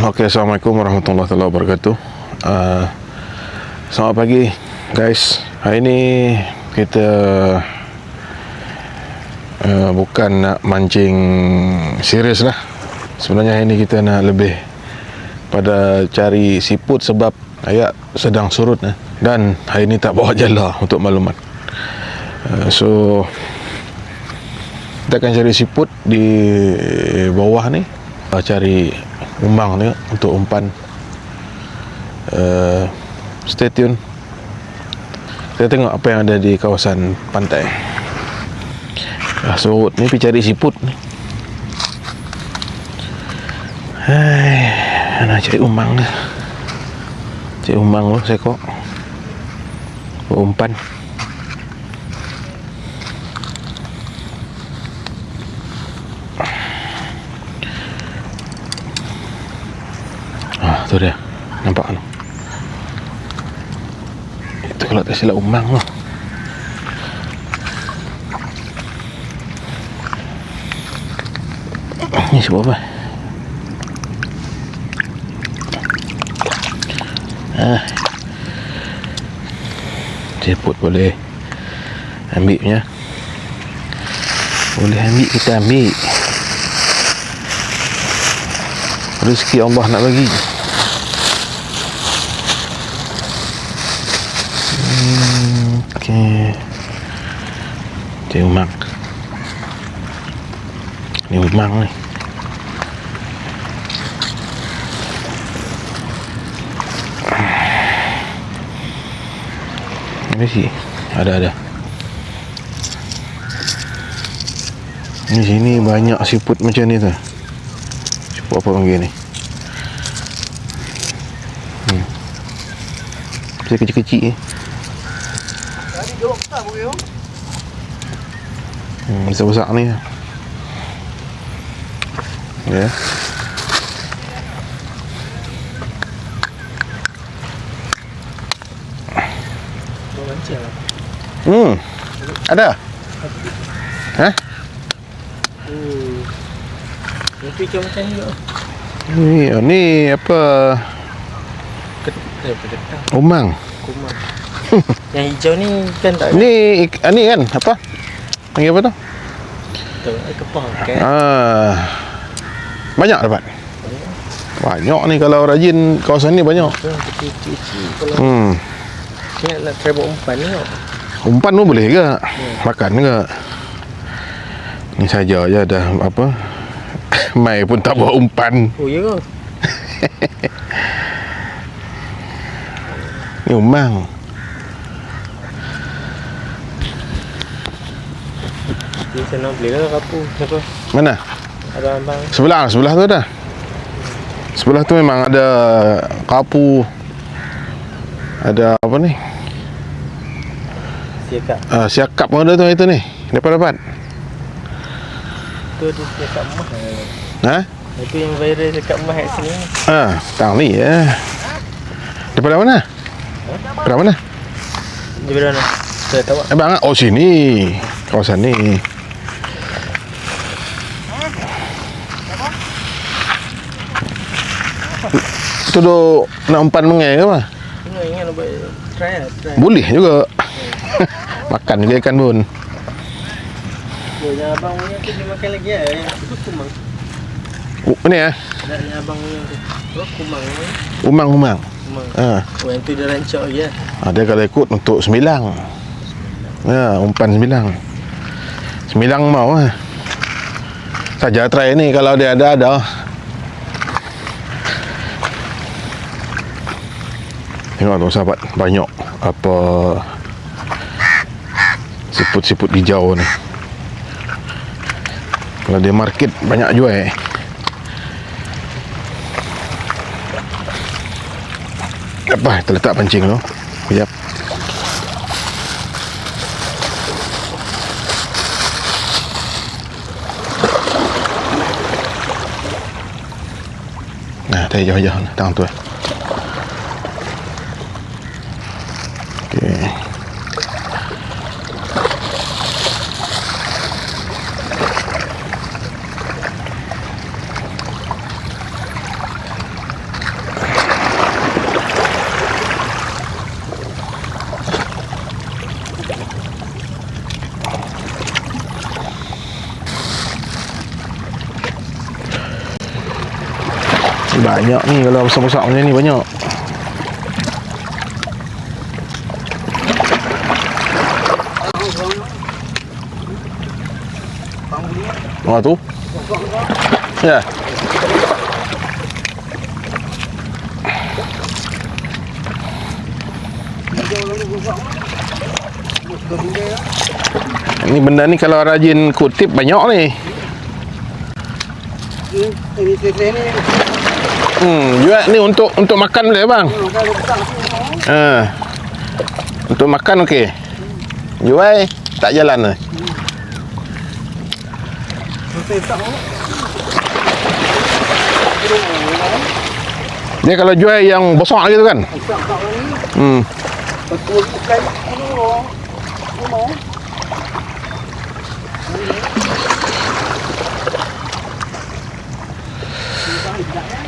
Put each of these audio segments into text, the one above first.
Okey, Assalamualaikum warahmatullahi wabarakatuh. Uh, selamat pagi guys. Hari ini kita uh, bukan nak mancing serius lah. Sebenarnya hari ini kita nak lebih pada cari siput sebab ayat sedang surut eh. dan hari ini tak bawa jala untuk maklumat. Uh, so kita akan cari siput di bawah ni cari umang ni untuk umpan uh, stay tune. Kita tengok apa yang ada di kawasan pantai. Ah, surut ni pergi cari siput. Hai, nak cari umang ni cari umang tu sekok. Umpan Ah, tu dia. Nampak tu. Itu kalau tak silap umang tu. Ni sebab apa? Ah. Boleh ambil punya. Boleh ambil kita ambil. Rezeki Allah nak bagi. Hmm, Okey. Dia umang. Ni umang ni. Ini sih. Ada ada. Di sini banyak siput macam ni tu. Siput apa panggil ni? Hmm. Kecil-kecil ni. Hmm, besar-besar ni. Ya. Lah Hmm. Ada. Hah? Hmm Mimpi macam macam ni Ni, ni apa? Ketang Eh ketang Umang. Yang hijau ni kan tak Ni ik- ah, ni kan apa? Panggil apa tu? Eh kepah kan Ah. Banyak dapat. Banyak ni kalau rajin kawasan ni banyak. Hmm. ni nak, try buat umpan ni Umpan pun boleh ke? Makan ke? Ni saja je dah apa? Mai pun tak bawa umpan. Oh ya ke Ni umang. Beli lah kapu Siapa Mana? Abang-abang Sebelah, sebelah tu dah. Sebelah tu memang ada kapu. Ada apa ni? Siakak Uh, siakap pun ada tu itu ni. Dapat dapat. Tu dia siakak emas Ha? Itu yang viral siakak emas kat sini Ah, tang ni ya. Daripada mana? Daripada mana? Bila mana Saya tahu Eh bang, oh sini. Kawasan ni. Tu duk nak umpan mengai ke apa? Tengah ingat nak buat try lah, try. Boleh juga. Makan juga ikan pun. Ya, yang abang punya tu dia makan lagi lah. Yang tu kumang. Oh, ni eh. Tak, yang abang punya tu. Oh, kumang ni. Umang-umang. Kumang. Ha. Oh, yang tu dia rancak lah. ha. Dia kalau ikut untuk sembilang. Ya, umpan sembilang. Sembilang mau ah. Saja try ni kalau dia ada ada. Tengok tu sahabat banyak apa siput-siput hijau ni. Kalau dia market banyak jual. Eh. Apa? Kita letak pancing tu. Sekejap. Nah, tadi jauh-jauh. Tangan tu eh. Okey. Banyak ni kalau besar-besar macam ni banyak. Oh tu. Ya. Ini benda ni kalau rajin kutip banyak ni. Ni. Hmm, jual ni untuk untuk makan boleh bang. Ha. Untuk makan okey. Jual tak jalan lah. Dia kalau jual yang besar gitu kan. Ni. Hmm.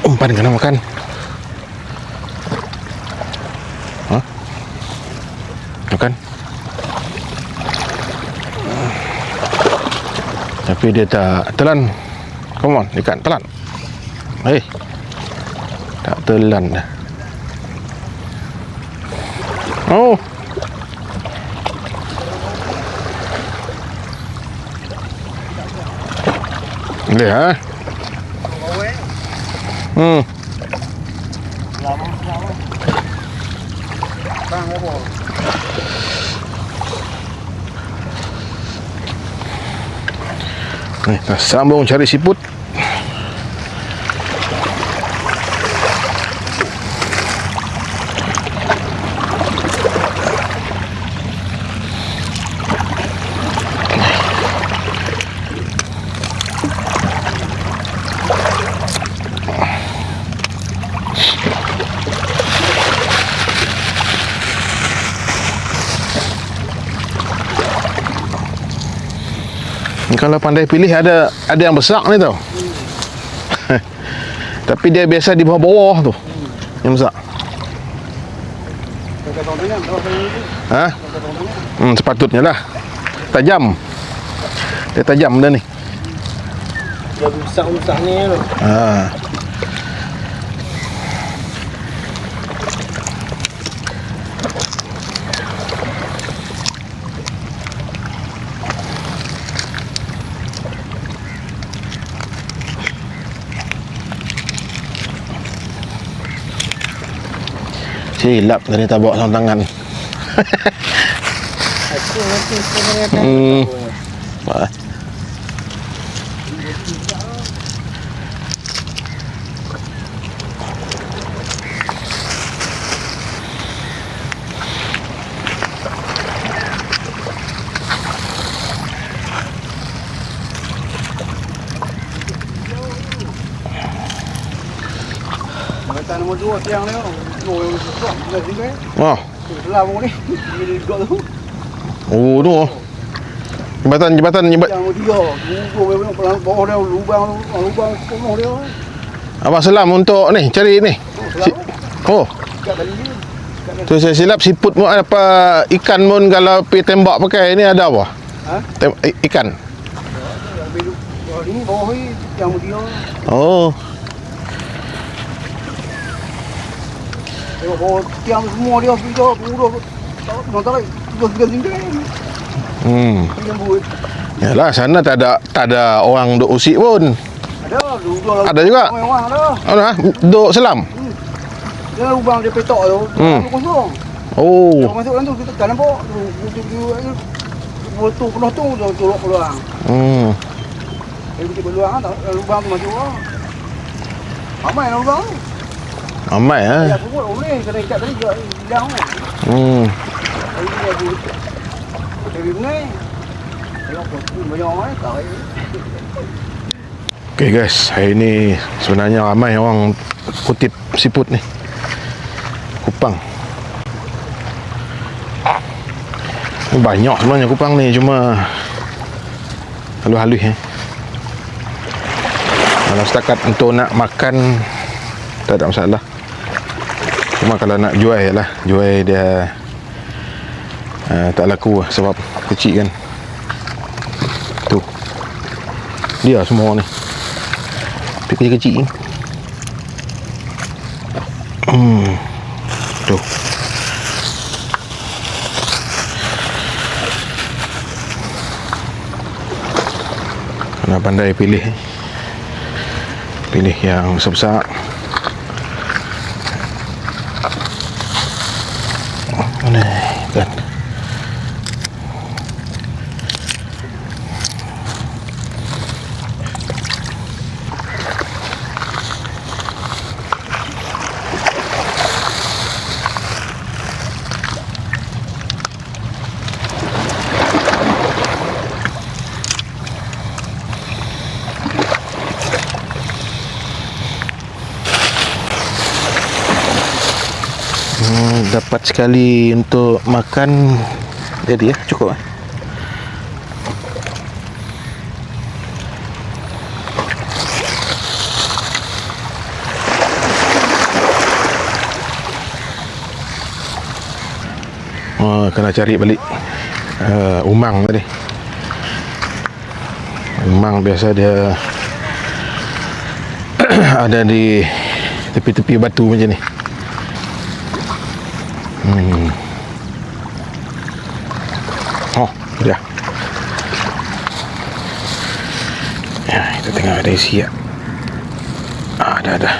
Umpan kena makan. Ha? Makan. Tapi dia tak telan. Come on, ikan telan. Eh. Tak telan dah. Oh. Boleh ha? Hmm. Lama lama. Bang apa? Ni, kita sambung cari siput. Kalau pandai pilih ada ada yang besar ni tau. Tapi dia biasa di bawah-bawah tu. Yang besar. Ha? Hmm, sepatutnya lah. Tajam. Dia tajam dah ni. Dia besar-besar ni. Ha. Silap tadi tak bawa sarung tangan. Aku nanti sebenarnya kan. Hmm. Wah. Kata nombor dua tiang ni. Oh, yang besar. Dah sini. Wah. Sebelah pun ni. Ini duduk tu. Oh, tu. Jembatan jembatan jembatan. Yang nombor tiga. Gugur memang pelan bawah dia lubang lubang penuh dia. Abang selam untuk ni cari ni. Oh. Oh. Tu saya silap siput mu apa ikan mun kalau pi tembak pakai ni ada apa? Ha? Tem, i- ikan. Oh, Tiang semua dia tak ganti kan. hmm. Yalah sana tak ada tak ada orang duk usik pun. Ada dua Ada juga? Memang ada. Ana duk selam. Dia lubang dia petok tu. Hmm. Hmm. Kosong. Oh. Kalau masuk dalam tu kita tak nampak. Tu tu tu botol penuh tu tu tolak peluang. Hmm. Jadi kita peluang tak lubang tu masuk. Ramai lubang tu. Amai Ya, ah. aku buat boleh kena ikat tadi juga hilang. Hmm. Ni aku. Tengok kopi banyak eh tak eh. Okay guys, hari ni sebenarnya ramai orang kutip siput ni. Kupang. Ni banyak sebenarnya kupang ni cuma halus-halus eh. Kalau setakat untuk nak makan tak ada masalah. Cuma kalau nak jual lah, jual dia uh, tak laku lah sebab kecil kan. Tu. Dia semua ni. Tapi kecil-kecil ni. Hmm. Tu. Kena pandai pilih. Pilih yang besar-besar. Oh, Mana dapat sekali untuk makan. Jadi ya cukup eh? Oh, kena cari balik uh, umang tadi. Umang biasa dia ada di tepi-tepi batu macam ni Hmm. Oh, dia. Ya, kita tengok ada isi ya. Ah, ada ada.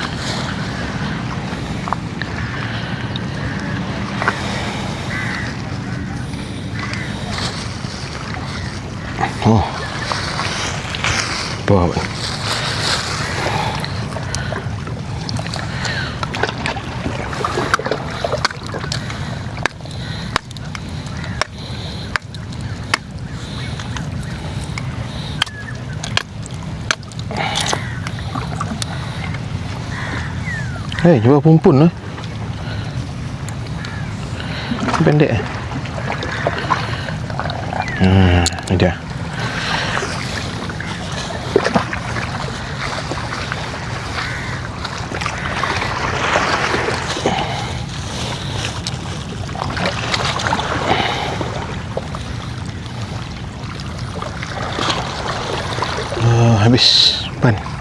Oh. Bawa. Hei, jual pumpun lah. Pendek. Hmm, ni dia. Oh, habis ban.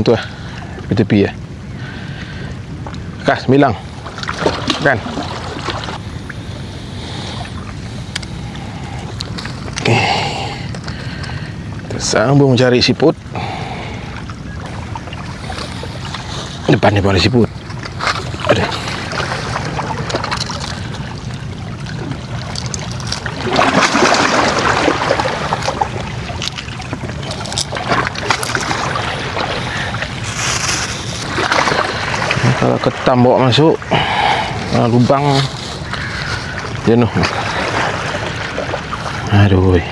Yang tu lah. Tepi tepi ya. Kas, bilang. Kan? Okay. Tersambung cari siput. Depan ni pun ada siput. Kalau ketam bawa masuk ah, Lubang. Jenuh Aduh.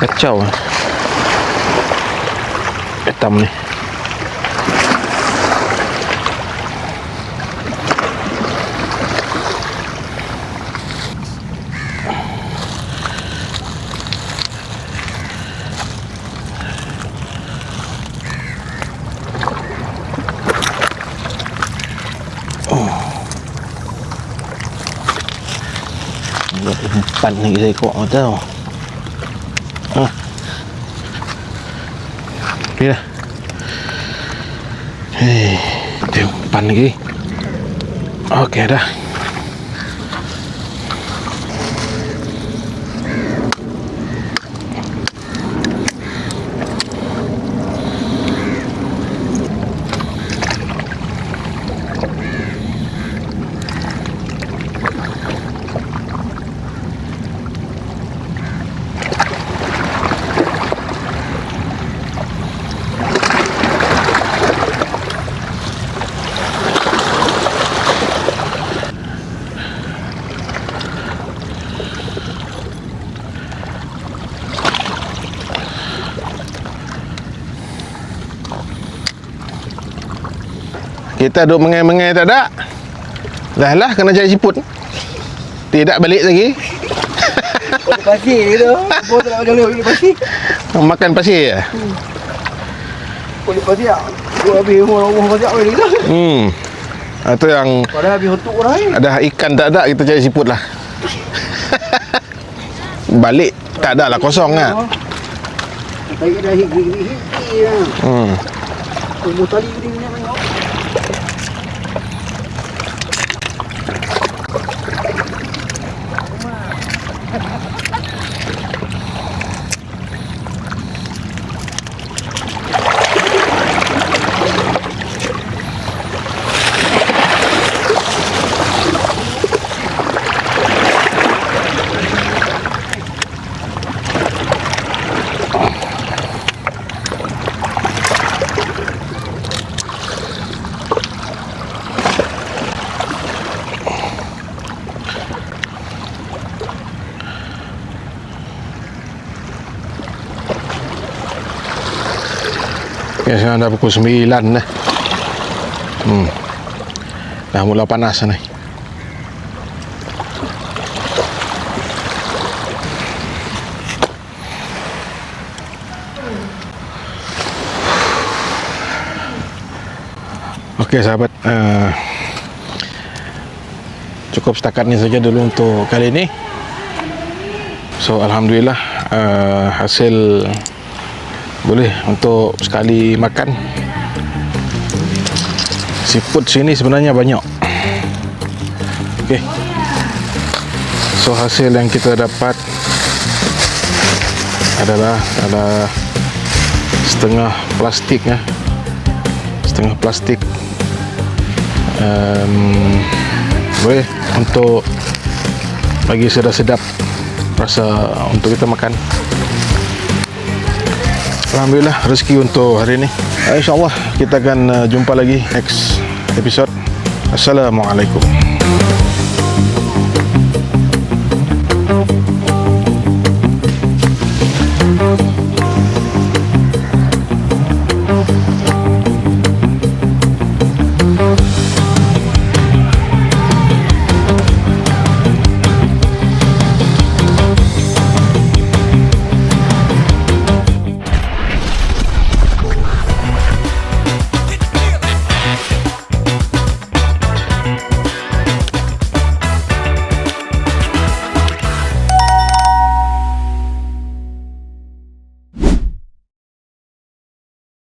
Kacau lah Ketam ni Empat lagi saya kok tau. Ha. Ni dah. Hei, dia empat Kita duduk mengai-mengai tak ada. Dah lah kena cari siput. Tidak balik lagi. Boleh pasir tu. Bos tak nak jalan pasir. Makan pasir je. Boleh pasir. Gua habis rumah-rumah pasir boleh tu. Hmm. Itu yang Padahal habis untuk orang ada ikan tak ada kita cari siput lah. balik tak ada lah kosong lah. Tarik dah hik-hik-hik lah. Hmm. Umur tali ni Ya, sekarang dah pukul 9 dah. Hmm. Dah mula panas ni. Okey sahabat, uh, cukup setakat ni saja dulu untuk kali ini. So alhamdulillah uh, hasil boleh untuk sekali makan. Seafood sini sebenarnya banyak. Ok so hasil yang kita dapat adalah ada setengah plastik ya. Setengah plastik. Um, boleh untuk bagi sedap-sedap rasa untuk kita makan Alhamdulillah rezeki untuk hari ini. InsyaAllah kita akan uh, jumpa lagi next episode. Assalamualaikum.